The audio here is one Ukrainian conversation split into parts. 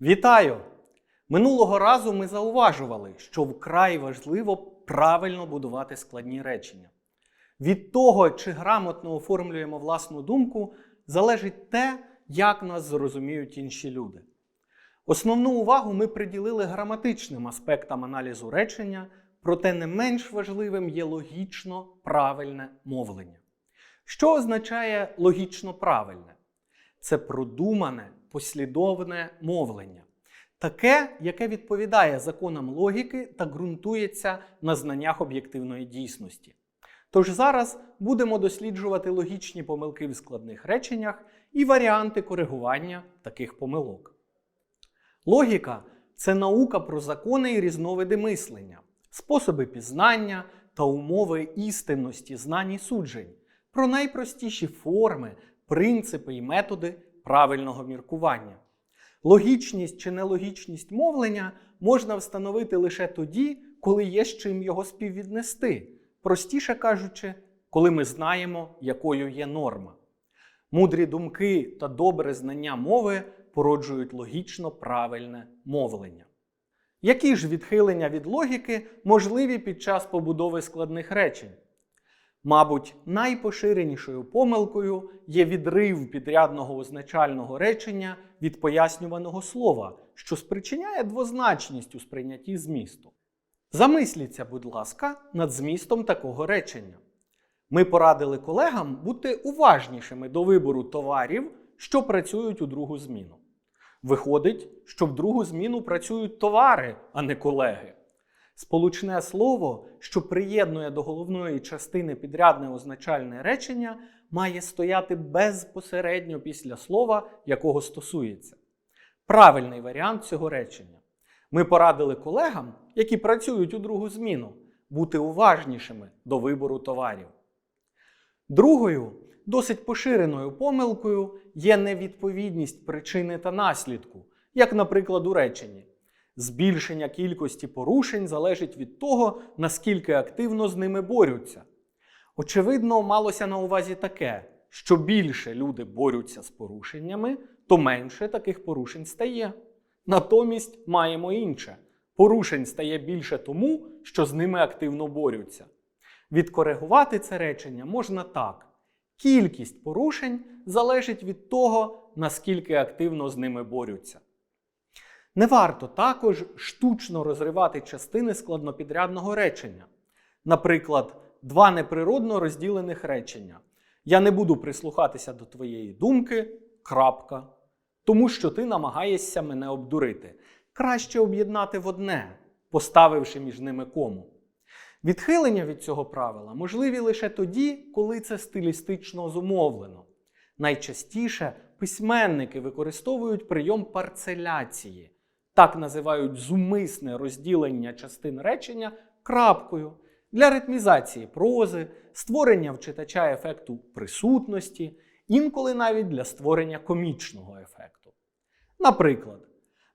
Вітаю! Минулого разу ми зауважували, що вкрай важливо правильно будувати складні речення. Від того, чи грамотно оформлюємо власну думку, залежить те, як нас зрозуміють інші люди. Основну увагу ми приділили граматичним аспектам аналізу речення, проте не менш важливим є логічно правильне мовлення. Що означає логічно правильне? Це продумане, послідовне мовлення. Таке, яке відповідає законам логіки та ґрунтується на знаннях об'єктивної дійсності. Тож зараз будемо досліджувати логічні помилки в складних реченнях і варіанти коригування таких помилок. Логіка це наука про закони і різновиди мислення, способи пізнання та умови істинності знань і суджень, про найпростіші форми, принципи і методи правильного міркування. Логічність чи нелогічність мовлення можна встановити лише тоді, коли є з чим його співвіднести, простіше кажучи, коли ми знаємо, якою є норма. Мудрі думки та добре знання мови породжують логічно правильне мовлення. Які ж відхилення від логіки можливі під час побудови складних речень? Мабуть, найпоширенішою помилкою є відрив підрядного означального речення від пояснюваного слова, що спричиняє двозначність у сприйнятті змісту. Замисліться, будь ласка, над змістом такого речення. Ми порадили колегам бути уважнішими до вибору товарів, що працюють у другу зміну. Виходить, що в другу зміну працюють товари, а не колеги. Сполучне слово, що приєднує до головної частини підрядне означальне речення, має стояти безпосередньо після слова, якого стосується. Правильний варіант цього речення. Ми порадили колегам, які працюють у другу зміну, бути уважнішими до вибору товарів. Другою, досить поширеною помилкою є невідповідність причини та наслідку, як, наприклад, у реченні. Збільшення кількості порушень залежить від того, наскільки активно з ними борються. Очевидно, малося на увазі таке, що більше люди борються з порушеннями, то менше таких порушень стає. Натомість маємо інше: порушень стає більше тому, що з ними активно борються. Відкоригувати це речення можна так: кількість порушень залежить від того, наскільки активно з ними борються. Не варто також штучно розривати частини складнопідрядного речення. Наприклад, два неприродно розділених речення. Я не буду прислухатися до твоєї думки, крапка, тому що ти намагаєшся мене обдурити. Краще об'єднати в одне, поставивши між ними кому. Відхилення від цього правила можливі лише тоді, коли це стилістично зумовлено. Найчастіше письменники використовують прийом парцеляції, так називають зумисне розділення частин речення крапкою для ритмізації прози, створення в читача ефекту присутності, інколи навіть для створення комічного ефекту. Наприклад,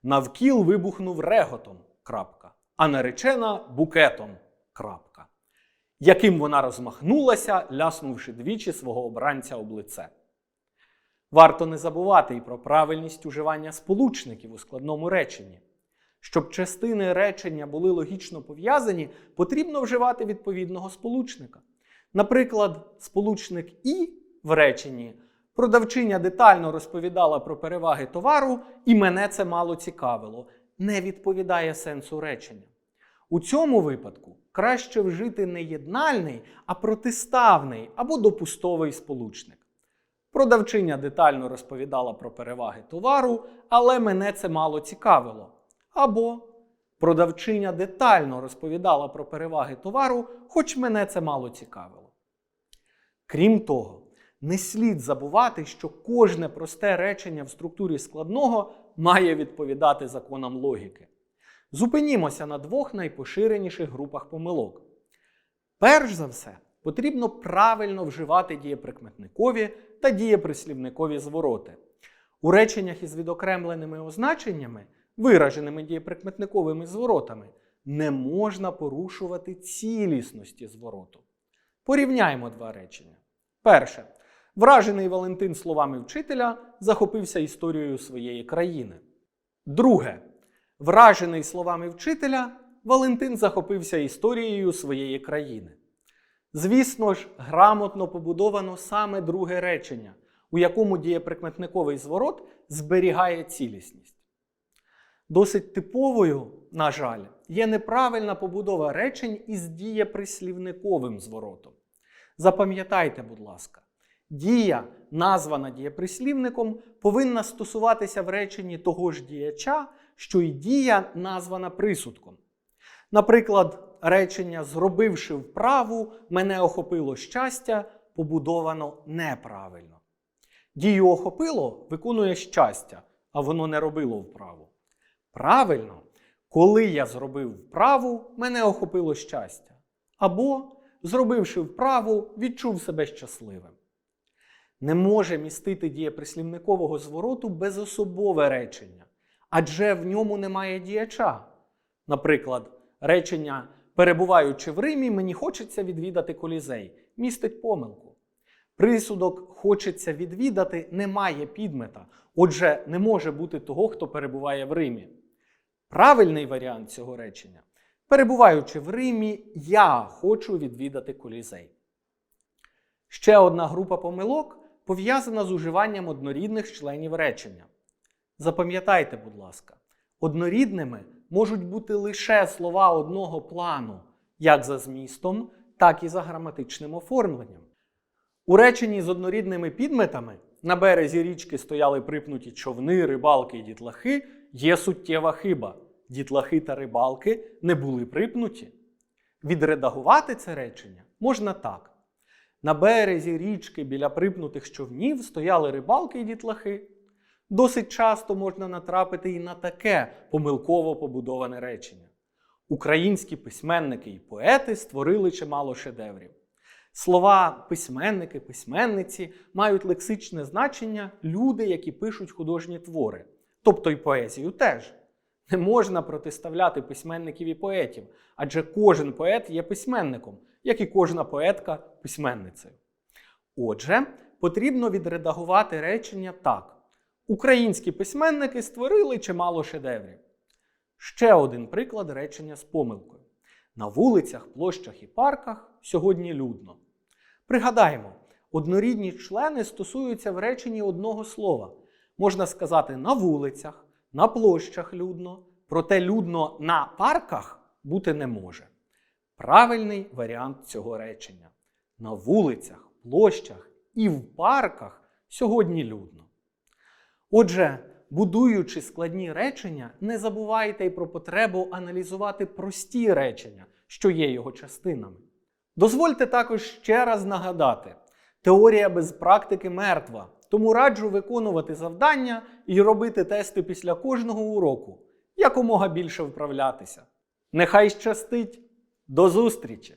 навкіл вибухнув реготом, крапка, а наречена букетом. крапка, яким вона розмахнулася, ляснувши двічі свого обранця об лице. Варто не забувати і про правильність уживання сполучників у складному реченні. Щоб частини речення були логічно пов'язані, потрібно вживати відповідного сполучника. Наприклад, сполучник І в реченні продавчиня детально розповідала про переваги товару, і мене це мало цікавило, не відповідає сенсу речення. У цьому випадку краще вжити не єднальний, а протиставний або допустовий сполучник. Продавчиня детально розповідала про переваги товару, але мене це мало цікавило. Або продавчиня детально розповідала про переваги товару, хоч мене це мало цікавило. Крім того, не слід забувати, що кожне просте речення в структурі складного має відповідати законам логіки. Зупинімося на двох найпоширеніших групах помилок. Перш за все, потрібно правильно вживати дієприкметникові та дієприслівникові звороти. У реченнях із відокремленими означеннями, вираженими дієприкметниковими зворотами, не можна порушувати цілісності звороту. Порівняємо два речення. Перше. Вражений Валентин словами вчителя захопився історією своєї країни. Друге. Вражений словами вчителя, Валентин захопився історією своєї країни. Звісно ж, грамотно побудовано саме друге речення, у якому дієприкметниковий зворот зберігає цілісність. Досить типовою, на жаль, є неправильна побудова речень із дієприслівниковим зворотом. Запам'ятайте, будь ласка, дія, названа дієприслівником, повинна стосуватися в реченні того ж діяча, що й дія, названа присудком. Наприклад, речення зробивши вправу, мене охопило щастя, побудовано неправильно. Дію охопило виконує щастя, а воно не робило вправу. Правильно, коли я зробив вправу, мене охопило щастя. Або, зробивши вправу, відчув себе щасливим. Не може містити дієприслівникового звороту безособове речення, адже в ньому немає діяча. Наприклад, речення перебуваючи в Римі, мені хочеться відвідати колізей, містить помилку. Присудок хочеться відвідати не має підмета, отже, не може бути того, хто перебуває в Римі. Правильний варіант цього речення перебуваючи в Римі, я хочу відвідати колізей. Ще одна група помилок пов'язана з уживанням однорідних членів речення. Запам'ятайте, будь ласка, однорідними можуть бути лише слова одного плану, як за змістом, так і за граматичним оформленням. У реченні з однорідними підметами на березі річки стояли припнуті човни, рибалки і дітлахи, є суттєва хиба. Дітлахи та рибалки не були припнуті. Відредагувати це речення можна так. На березі річки біля припнутих човнів стояли рибалки і дітлахи. Досить часто можна натрапити і на таке помилково побудоване речення. Українські письменники і поети створили чимало шедеврів. Слова письменники, письменниці мають лексичне значення люди, які пишуть художні твори, тобто й поезію теж. Не можна протиставляти письменників і поетів, адже кожен поет є письменником, як і кожна поетка письменницею. Отже, потрібно відредагувати речення так: українські письменники створили чимало шедеврів. Ще один приклад речення з помилкою. На вулицях, площах і парках сьогодні людно. Пригадаємо, однорідні члени стосуються в реченні одного слова. Можна сказати на вулицях, на площах людно, проте людно на парках бути не може. Правильний варіант цього речення. На вулицях, площах і в парках сьогодні людно. Отже, будуючи складні речення, не забувайте й про потребу аналізувати прості речення, що є його частинами. Дозвольте також ще раз нагадати: теорія без практики мертва, тому раджу виконувати завдання і робити тести після кожного уроку, якомога більше вправлятися. Нехай щастить! До зустрічі!